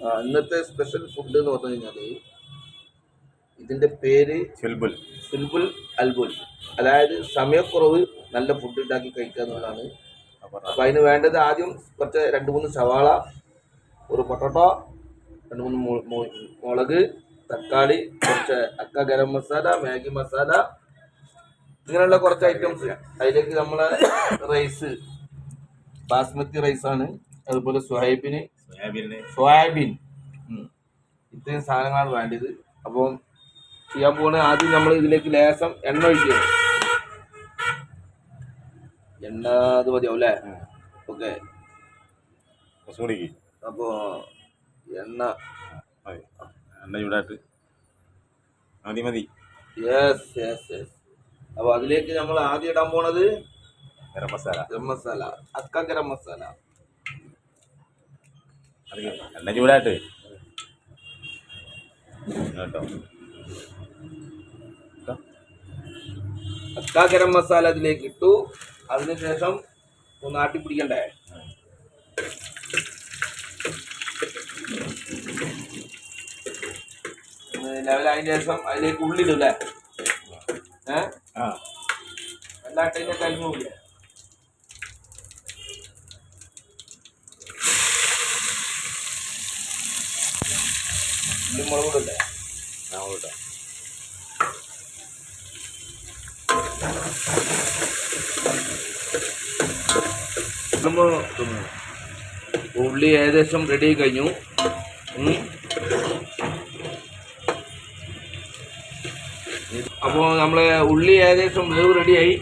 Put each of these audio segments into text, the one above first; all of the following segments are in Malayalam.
ഇന്നത്തെ സ്പെഷ്യൽ ഫുഡ് എന്ന് പറഞ്ഞു കഴിഞ്ഞാൽ ഇതിന്റെ പേര് ഫിൽബുൽ ഫിൽബുൽ അൽബുൽ. അതായത് സമയക്കുറവ് നല്ല ഫുഡ് ഉണ്ടാക്കി കഴിക്കുക എന്നുള്ളതാണ്. അപ്പൊ അതിന് വേണ്ടത് ആദ്യം കുറച്ച് രണ്ട് മൂന്ന് സവാള ഒരു പൊട്ടറ്റോ രണ്ട് മൂന്ന് മുളക് തക്കാളി കുറച്ച് അക്ക ഗരം മസാല മാഗി മസാല ഇങ്ങനെയുള്ള കുറച്ച് ഐറ്റംസ് അതിലേക്ക് നമ്മളെ റൈസ് ബാസ്മതി റൈസാണ് അതുപോലെ സോയാബീന് സോയാബീൻ ഉം. ഇത്രയും സാധനങ്ങളാണ് വേണ്ടത്. അപ്പം ചെയ്യാൻ പോണ ആദ്യം നമ്മൾ ഇതിലേക്ക് ലേശം എണ്ണ ഒഴിക്കണം എണ്ണ അത് മതിയാവും അല്ലേ ഓക്കെ. അപ്പോ എണ്ണ. എണ്ണ ചൂടായിട്ട്. മതി മതി. യെസ് യെസ് യെസ് അപ്പൊ അതിലേക്ക് നമ്മൾ ആദ്യം ഇടാൻ പോണത് ഗരം മസാല. ഗരം മസാല. അക്ക ഗരം മസാല. എണ്ണ ചൂടായിട്ട്. കേട്ടോ അക്കാ ഗരം മസാല അതിലേക്ക് ഇട്ടു. അതിനുശേഷം ഒന്ന് ആട്ടി പിടിക്കണ്ടേ? ലെവലായതിനു ശേഷം അതിലേക്ക് ഉള്ളിടും അല്ലേ? ഏഹ് ആ. എല്ലാ ടൈമിലും കഴിഞ്ഞു ഉള്ളി മുളക് കേട്ടോ നമ്മൾ ഉള്ളി ഏകദേശം റെഡി കഴിഞ്ഞു. അപ്പോൾ നമ്മളെ ഉള്ളി ഏകദേശം വേവ് റെഡിയായി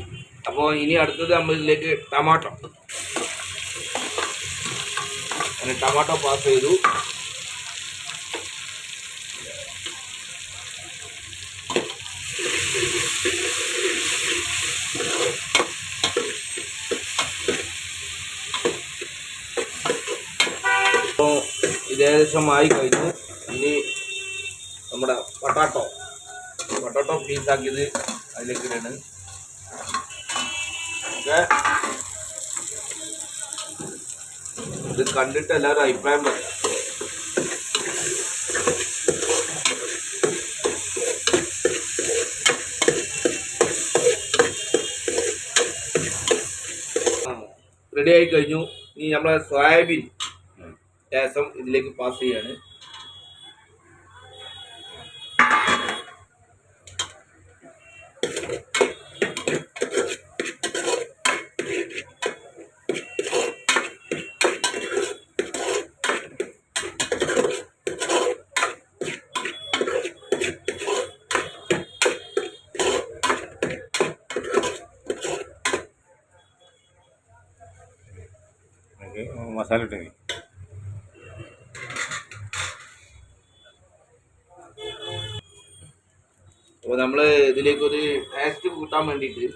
അപ്പോൾ ഇനി അടുത്തത് നമ്മൾ ഇതിലേക്ക് അങ്ങനെ ടമാറ്റോ പാസ് ചെയ്തു. അപ്പോൾ ഇത് ഏകദേശം ആയി കഴിഞ്ഞു. ഇനി നമ്മുടെ പൊട്ടാട്ടോ പൊട്ടാട്ടോ പീസാക്കിയത് അതിലേക്ക് ഇടണ്. ഓക്കെ. ഇത് കണ്ടിട്ട് എല്ലാവരും അഭിപ്രായം പറയാം. റെഡി ആയി കഴിഞ്ഞു. ഇനി നമ്മളെ സോയാബീൻ ലേശം ഇതിലേക്ക് പാസ് ചെയ്യാണ്. നമുക്ക് മസാല ഇട്ടേ അപ്പോൾ നമ്മൾ ഇതിലേക്കൊരു ടേസ്റ്റ് കൂട്ടാൻ വേണ്ടിയിട്ട്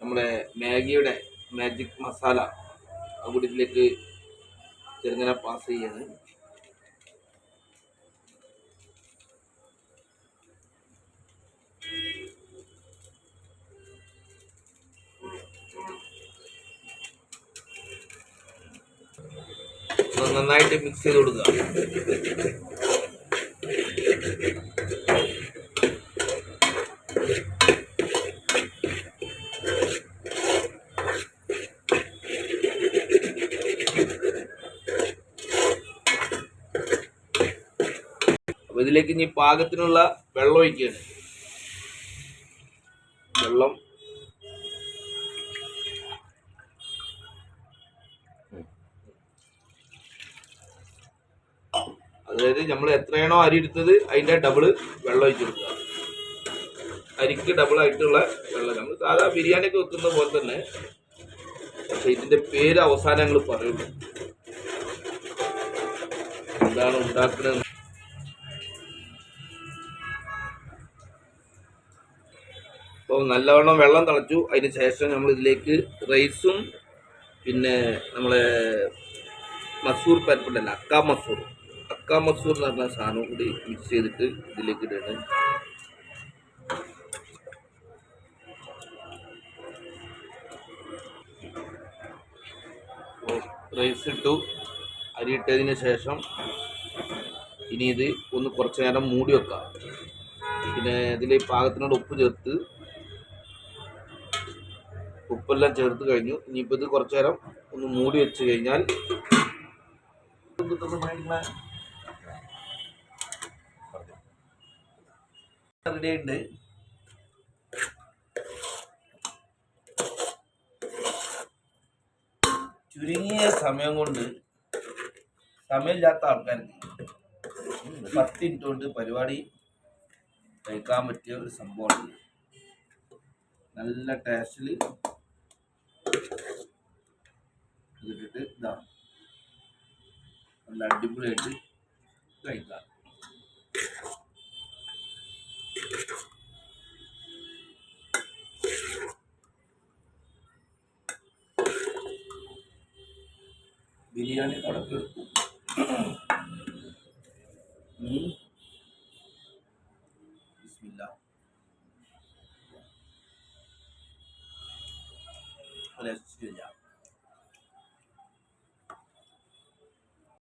നമ്മുടെ മാഗിയുടെ മാജിക് മസാല കൂടി ഇതിലേക്ക് ചെറുങ്ങനെ പാസ് ചെയ്യാണ്. നന്നായിട്ട് മിക്സ് ചെയ്ത് കൊടുക്കുക. അപ്പൊ ഇതിലേക്ക് ഇനി പാകത്തിനുള്ള വെള്ളം ഒഴിക്കുകയാണ്. വെള്ളം. അതായത് നമ്മൾ എത്രയാണോ അരി എടുത്തത് അതിന്റെ ഡബിൾ വെള്ളം ഒഴിച്ചു കൊടുക്കുക. അരിക്ക് ഡബിൾ ആയിട്ടുള്ള വെള്ളം. നമ്മൾ സാധാ ബിരിയാണി ഒക്കെ വെക്കുന്ന പോലെ തന്നെ പക്ഷെ ഇതിന്റെ പേര് അവസാനങ്ങൾ പറയുള്ളൂ എന്താണ് ഉണ്ടാക്കുന്നത് നല്ലവണ്ണം വെള്ളം തിളച്ചു. അതിന് ശേഷം നമ്മൾ ഇതിലേക്ക് റൈസും പിന്നെ നമ്മളെ മസൂർ പരിപ്പുണ്ടല്ലോ അക്ക മസൂർ. അക്ക മസൂർ എന്ന് പറഞ്ഞ സാധനവും കൂടി മിക്സ് ചെയ്തിട്ട് ഇതിലേക്ക് ഇടണം റൈസ് ഇട്ടു. അരി ഇട്ടതിന് ശേഷം ഇനി ഇത് ഒന്ന് കുറച്ച് നേരം മൂടി വെക്കാം പിന്നെ ഇതിൽ പാകത്തിനോട് ഉപ്പ് ചേർത്ത് ഉപ്പെല്ലാം ചേർത്ത് കഴിഞ്ഞു. ഇനിയിപ്പോൾ ഇത് കുറച്ച് നേരം ഒന്ന് മൂടി വെച്ച് കഴിഞ്ഞാൽ റെഡിയുണ്ട് ചുരുങ്ങിയ സമയം കൊണ്ട് സമയമില്ലാത്ത ആൾക്കാർക്ക് പത്ത് മിനിറ്റ് കൊണ്ട് പരിപാടി കഴിക്കാൻ പറ്റിയ ഒരു സംഭവമാണ്. നല്ല ടേസ്റ്റിൽ ഇട്ടിട്ട് ഇതാ നല്ല അടിപൊളിയായിട്ട് കഴിക്കാം. ബിരിയാണി കടക്ക് എടുക്കും ഉം. ബിസ്മില്ല. ഒരു രക്ഷയില്ല